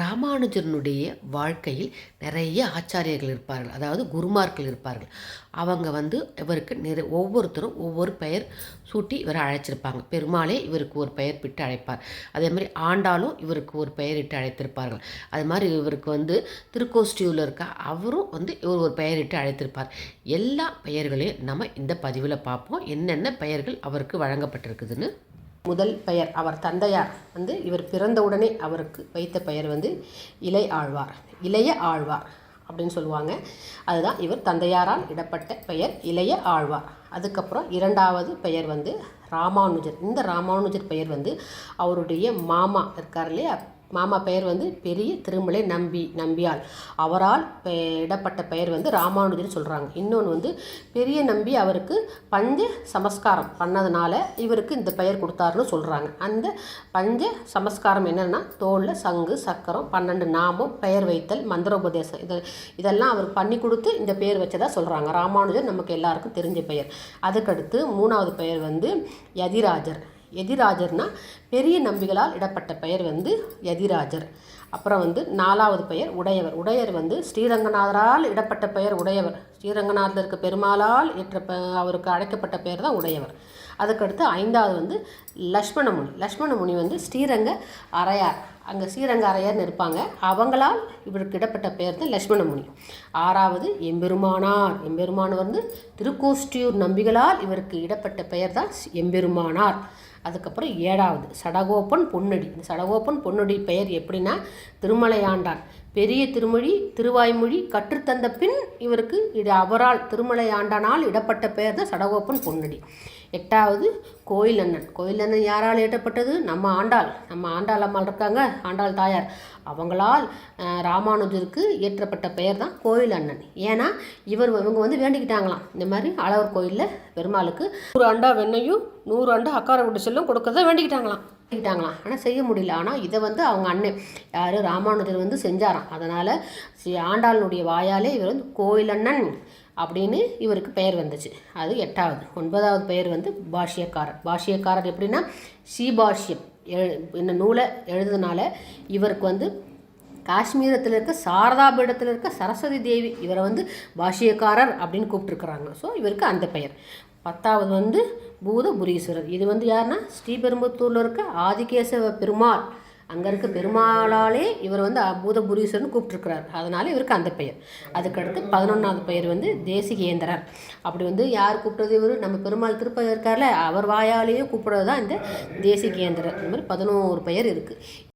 ராமானுஜனுடைய வாழ்க்கையில் நிறைய ஆச்சாரியர்கள் இருப்பார்கள். அதாவது குருமார்கள் இருப்பார்கள். அவங்க வந்து இவருக்கு நிறை ஒவ்வொருத்தரும் ஒவ்வொரு பெயர் சூட்டி இவரை அழைச்சிருப்பாங்க. பெருமாளே இவருக்கு ஒரு பெயர் விட்டு அழைப்பார். அதே மாதிரி ஆண்டாலும் இவருக்கு ஒரு பெயரிட்டு அழைத்திருப்பார்கள். அது மாதிரி இவருக்கு வந்து திருக்கோஷ்டியூவில் இருக்க அவரும் வந்து இவர் ஒரு பெயரிட்டு அழைத்திருப்பார். எல்லா பெயர்களையும் நம்ம இந்த பதிவில் பார்ப்போம். என்னென்ன பெயர்கள் அவருக்கு வழங்கப்பட்டிருக்குதுன்னு முதல் பெயர் அவர் தந்தையார் வந்து இவர் பிறந்தவுடனே அவருக்கு வைத்த பெயர் வந்து இலை ஆழ்வார். இளைய ஆழ்வார் அப்படின்னு சொல்லுவாங்க. அதுதான் இவர் தந்தையாரால் இடப்பட்ட பெயர் இளைய ஆழ்வார். அதுக்கப்புறம் இரண்டாவது பெயர் வந்து ராமானுஜர். இந்த ராமானுஜர் பெயர் வந்து அவருடைய மாமா இருக்கார் இல்லையா? மாமா பெயர் வந்து பெரிய திருமலை நம்பி நம்பியால் அவரால் இடப்பட்ட பெயர் வந்து ராமானுஜர்னு சொல்கிறாங்க இன்னொன்று வந்து பெரிய நம்பி அவருக்கு பஞ்ச சமஸ்காரம் பண்ணதுனால இவருக்கு இந்த பெயர் கொடுத்தாருன்னு சொல்கிறாங்க அந்த பஞ்ச சமஸ்காரம் என்னென்னா தோளில் சங்கு சக்கரம் பன்னெண்டு நாமம் பெயர் வைத்தல் மந்திரோபதேசம். இது இதெல்லாம் அவர் பண்ணி கொடுத்து இந்த பெயர் வச்சதா சொல்கிறாங்க ராமானுஜர் நமக்கு எல்லாருக்கும் தெரிஞ்ச பெயர். அதுக்கடுத்து மூணாவது பெயர் வந்து யதிராஜர். எதிராஜர்னா பெரிய நம்பிகளால் இடப்பட்ட பெயர் வந்து எதிராஜர். அப்புறம் வந்து நாலாவது பெயர் உடையவர். உடையர் வந்து ஸ்ரீரங்கநாதரால் இடப்பட்ட பெயர் உடையவர். ஸ்ரீரங்கநாதருக்கு பெருமாளால் ஏற்ற அவருக்கு அழைக்கப்பட்ட பெயர் தான் உடையவர். அதுக்கடுத்து ஐந்தாவது வந்து லக்ஷ்மணமுனி. லக்ஷ்மணமுனி வந்து ஸ்ரீரங்க அரையார் அங்கே ஸ்ரீரங்க அரையார்னு இருப்பாங்க அவங்களால் இவருக்கு இடப்பட்ட பெயர் தான் லக்ஷ்மணமுனி. ஆறாவது எம்பெருமானார். எம்பெருமான் வந்து திருக்கோஷ்டியூர் நம்பிகளால் இவருக்கு இடப்பட்ட பெயர் தான் எம்பெருமானார். அதுக்கப்புறம் ஏழாவது சடகோப்பன் பொன்னடி. இந்த சடகோப்பன் பொன்னடி பெயர் எப்படின்னா திருமலையாண்டான். பெரிய திருமொழி திருவாய்மொழி கற்றுத்தந்த பின் இவருக்கு இது அவரால் திருமலை ஆண்டானால் இடப்பட்ட பெயர் தான் சடகோப்பன் பொன்னடி. எட்டாவது கோயில் அண்ணன் கோயில் அண்ணன் யாரால் இடப்பட்டது நம்ம ஆண்டாள். நம்ம ஆண்டாள் அம்மாள் இருக்காங்க. ஆண்டாள் தாயார். அவங்களால் ராமானுஜருக்கு இயற்றப்பட்ட பெயர் தான் கோயில் அண்ணன் ஏன்னா இவர் இவங்க வந்து வேண்டிக்கிட்டாங்களாம். இந்த மாதிரி அழகர் கோயிலில் பெருமாளுக்கு நூறு அண்டா வெண்ணையும் நூறு அண்டா அக்கார விட்டு செல்லும் கொடுக்கறத வேண்டிக்கிட்டாங்களாம். வேண்டிக்கிட்டாங்களாம் ஆனால் செய்ய முடியல. ஆனால் இதை வந்து அவங்க அண்ணன் யார்? ராமானுஜர் வந்து செஞ்சாராம். அதனால் ஸ்ரீ வாயாலே இவர் வந்து கோயிலண்ணன் அப்படின்னு இவருக்கு பெயர் வந்துச்சு. அது எட்டாவது. ஒன்பதாவது பெயர் வந்து பாஷ்யக்காரர். பாஷ்யக்காரர் எப்படின்னா ஸ்ரீபாஷ்யம் எழு இந்த நூலை எழுதுனால இவருக்கு வந்து காஷ்மீரத்தில் இருக்க சாரதாபீடத்தில் இருக்க சரஸ்வதி தேவி இவரை வந்து பாஷ்யக்காரர் அப்படின்னு கூப்பிட்டுருக்குறாங்க. ஸோ இவருக்கு அந்த பெயர். பத்தாவது வந்து பூதபுரீஸ்வரர் இது வந்து யாருன்னா ஸ்ரீபெரும்புத்தூரில் இருக்க ஆதிகேசவ பெருமாள். அங்கே இருக்க பெருமாளாலே இவர் வந்து பூதபுரீஸ்வரன் கூப்பிட்டுருக்கிறார். அதனால இவருக்கு அந்த பெயர். அதுக்கடுத்து பதினொன்றாவது பெயர் வந்து தேசிகேந்திரர். அப்படி வந்து யார் கூப்பிட்டது இவர்? நம்ம பெருமாள் திருப்பதி இருக்கார்ல அவர் வாயாலேயே கூப்பிட்றது தான் இந்த தேசிகேந்திரர். இந்த மாதிரி பதினோரு பெயர் இருக்குது